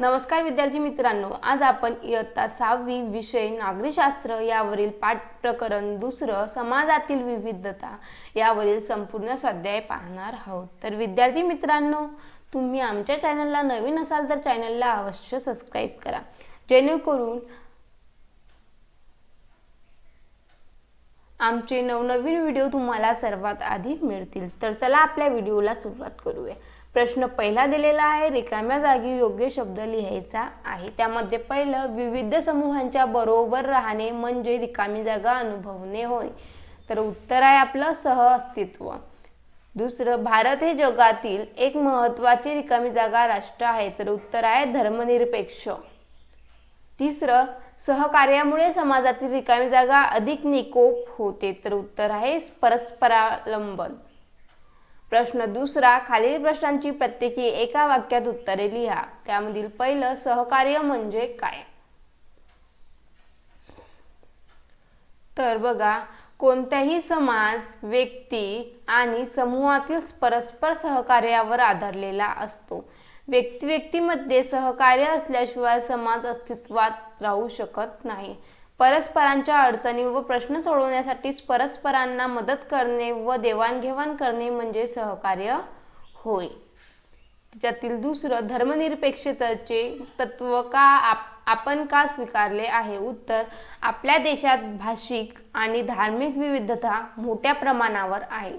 नमस्कार विद्यार्थी मित्रांनो आज आपण इयत्ता सहावी विषय नागरिकशास्त्र यावरील पाठ प्रकरण दुसरं समाजातील विविधता यावरील संपूर्ण स्वाध्याय पाहणार आहोत. तर विद्यार्थी मित्रांनो तुम्ही आमच्या चॅनलला नवीन असाल तर चॅनलला अवश्य सबस्क्राईब करा. जेणेकरून आमचे नवनवीन व्हिडिओ तुम्हाला सर्वात आधी मिळतील. तर चला आपल्या व्हिडिओला सुरुवात करूया. प्रश्न पहिला दिलेला आहे रिकाम्या जागी योग्य शब्द लिहायचा आहे. त्यामध्ये पहिलं विविध समूहांच्या बरोबर राहणे म्हणजे रिकामी जागा अनुभवणे होय. तर उत्तर आहे आपलं सह अस्तित्व. दुसरं भारत हे जगातील एक महत्वाची रिकामी जागा राष्ट्र आहे. तर उत्तर आहे धर्मनिरपेक्ष. तिसरं सहकार्यामुळे समाजातील रिकामी जागा अधिक निकोप होते. तर उत्तर आहे परस्परालंबन प्रश्न दुसरा खालील प्रश्नांची प्रत्येकी एका वाक्यात उत्तरे लिहा. त्यामधील पहिलं सहकार्य म्हणजे काय? तर बघा कोणत्याही समाज व्यक्ती आणि समूहातील परस्पर सहकार्यावर आधारलेला असतो. व्यक्ती व्यक्तीमध्ये सहकार्य असल्याशिवाय समाज अस्तित्वात राहू शकत नाही. परस्परांच्या अडचणी व प्रश्न सोडवण्यासाठी परस्परांना मदत करणे व देवाणघेवाण करणे म्हणजे सहकार्य होय. त्याच्यातील दुसरं धर्मनिरपेक्षतेचे तत्व का आप आपण का स्वीकारले आहे? उत्तर आपल्या देशात भाषिक आणि धार्मिक विविधता मोठ्या प्रमाणावर आहे.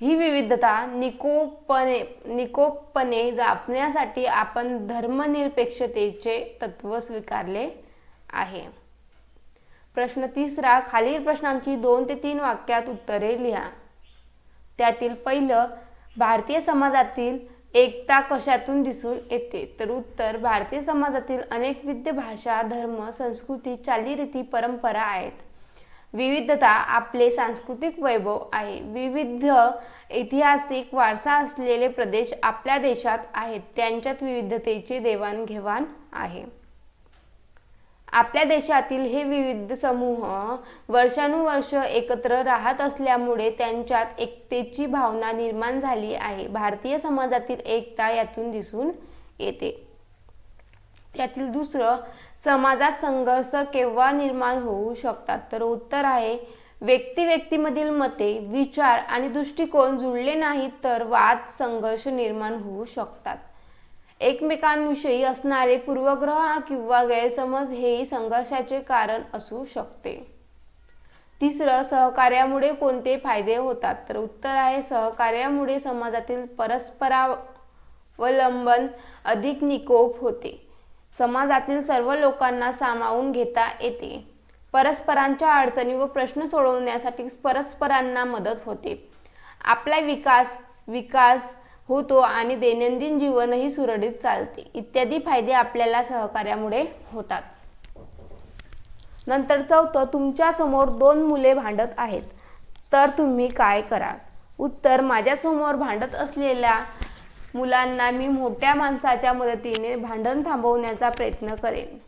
ही विविधता निकोपणे निकोपपणे जपण्यासाठी आपण धर्मनिरपेक्षतेचे तत्व स्वीकारले आहे. प्रश्न तिसरा खालील प्रश्नांची दोन ते तीन वाक्यात उत्तरे लिहा. त्यातील पहिलं भारतीय समाजातील एकता कशातून दिसून येते? तर उत्तर भारतीय समाजातील अनेक विविध भाषा धर्म संस्कृती चालीरीती परंपरा आहेत. विविधता आपले सांस्कृतिक वैभव आहे. विविध ऐतिहासिक वारसा असलेले प्रदेश आपल्या देशात आहेत. त्यांच्यात विविधतेचे देवाणघेवाण आहे. आपल्या देशातील हे विविध समूह वर्षानुवर्ष एकत्र राहत असल्यामुळे त्यांच्यात एकतेची भावना निर्माण झाली आहे. भारतीय समाजातील एकता यातून दिसून येते. त्यातील दुसरं समाजात संघर्ष केव्हा निर्माण होऊ शकतात? तर उत्तर आहे व्यक्ती व्यक्तीमधील मते विचार आणि दृष्टिकोन जुळले नाहीत तर वाद संघर्ष निर्माण होऊ शकतात. एकमेकांविषयी असणारे पूर्वग्रह किंवा गैरसमज हेही संघर्षाचे कारण असू शकते. तिसरं सहकार्यामुळे कोणते फायदे होतात? तर उत्तर आहे सहकार्यामुळे समाजातील परस्परावलंबन अधिक निकोप होते. समाजातील सर्व लोकांना सामावून घेता येते. परस्परांच्या अडचणी व प्रश्न सोडवण्यासाठी परस्परांना मदत होते. आपला विकास विकास होतो आणि दैनंदिन जीवनही सुरळीत चालते. इत्यादी फायदे आपल्याला सहकार्यामुळे होतात. नंतर चौथं तुमच्यासमोर दोन मुले भांडत आहेत. तर तुम्ही काय कराल? उत्तर माझ्यासमोर भांडत असलेल्या मुलांना मी मोठ्या माणसाच्या मदतीने भांडण थांबवण्याचा प्रयत्न करेन.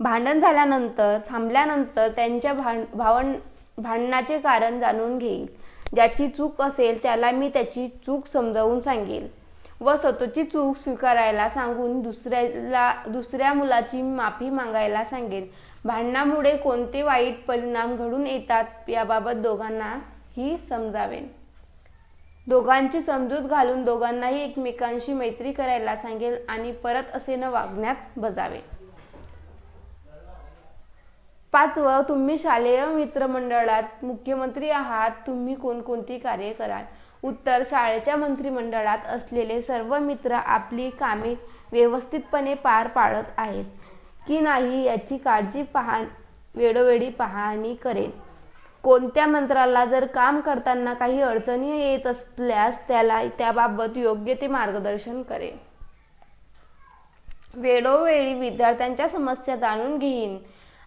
भांडण झाल्यानंतर थांबल्यानंतर त्यांच्या भांड भावण भांडणाचे कारण जाणून घेईल. ज्याची चूक असेल त्याला मी त्याची चूक समजावून सांगेल. व स्वतःची चूक स्वीकारायला सांगून दुसऱ्याला दुसऱ्या मुलाची माफी मागायला सांगेन भांडणामुळे कोणते वाईट परिणाम घडून येतात याबाबत दोघांनाही समजावेन. दोघांची समजूत घालून दोघांनाही एकमेकांशी मैत्री करायला सांगेल आणि परत असे न वागण्यात बजावे पाचवं तुम्ही शालेय मित्रमंडळात मुख्यमंत्री आहात तुम्ही कोणकोणती कार्य कराल? उत्तर शाळेच्या मंत्रिमंडळात असलेले सर्व मित्र आपली कामे व्यवस्थितपणे पार पाडत आहेत की नाही याची काळजी पहा वेळोवेळी पाहणी करेल कोणत्या मंत्राला जर काम करताना काही अडचणी येत असल्यास त्याला त्याबाबत योग्य ते मार्गदर्शन करेल वेळोवेळी विद्यार्थ्यांच्या समस्या जाणून घेईन.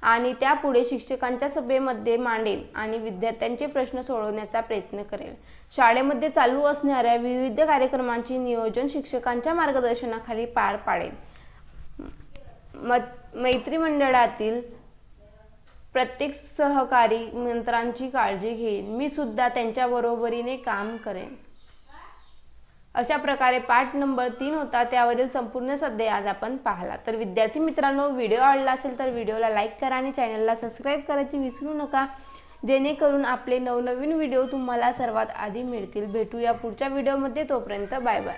आणि त्यापुढे शिक्षकांच्या सभेमध्ये मांडेल आणि विद्यार्थ्यांचे प्रश्न सोडवण्याचा प्रयत्न करेल. शाळेमध्ये चालू असणाऱ्या विविध कार्यक्रमांचे नियोजन शिक्षकांच्या मार्गदर्शनाखाली पार पाडेल. मैत्री मंडळातील प्रत्येक सहकारी मंत्रांची काळजी घेईन मी सुद्धा त्यांच्या बरोबरीने काम करेन. अशा प्रकारे पाठ नंबर तीन होता त्यावरील संपूर्ण सध्या आज आपण पाहला. तर विद्यार्थी मित्रांनो व्हिडिओ आवडला असेल तर व्हिडिओला लाईक करा आणि चॅनलला सबस्क्राईब करायची विसरू नका. जेणेकरून आपले नवनवीन व्हिडिओ तुम्हाला सर्वात आधी मिळतील. भेटूया पुढच्या व्हिडिओमध्ये. तोपर्यंत बाय बाय.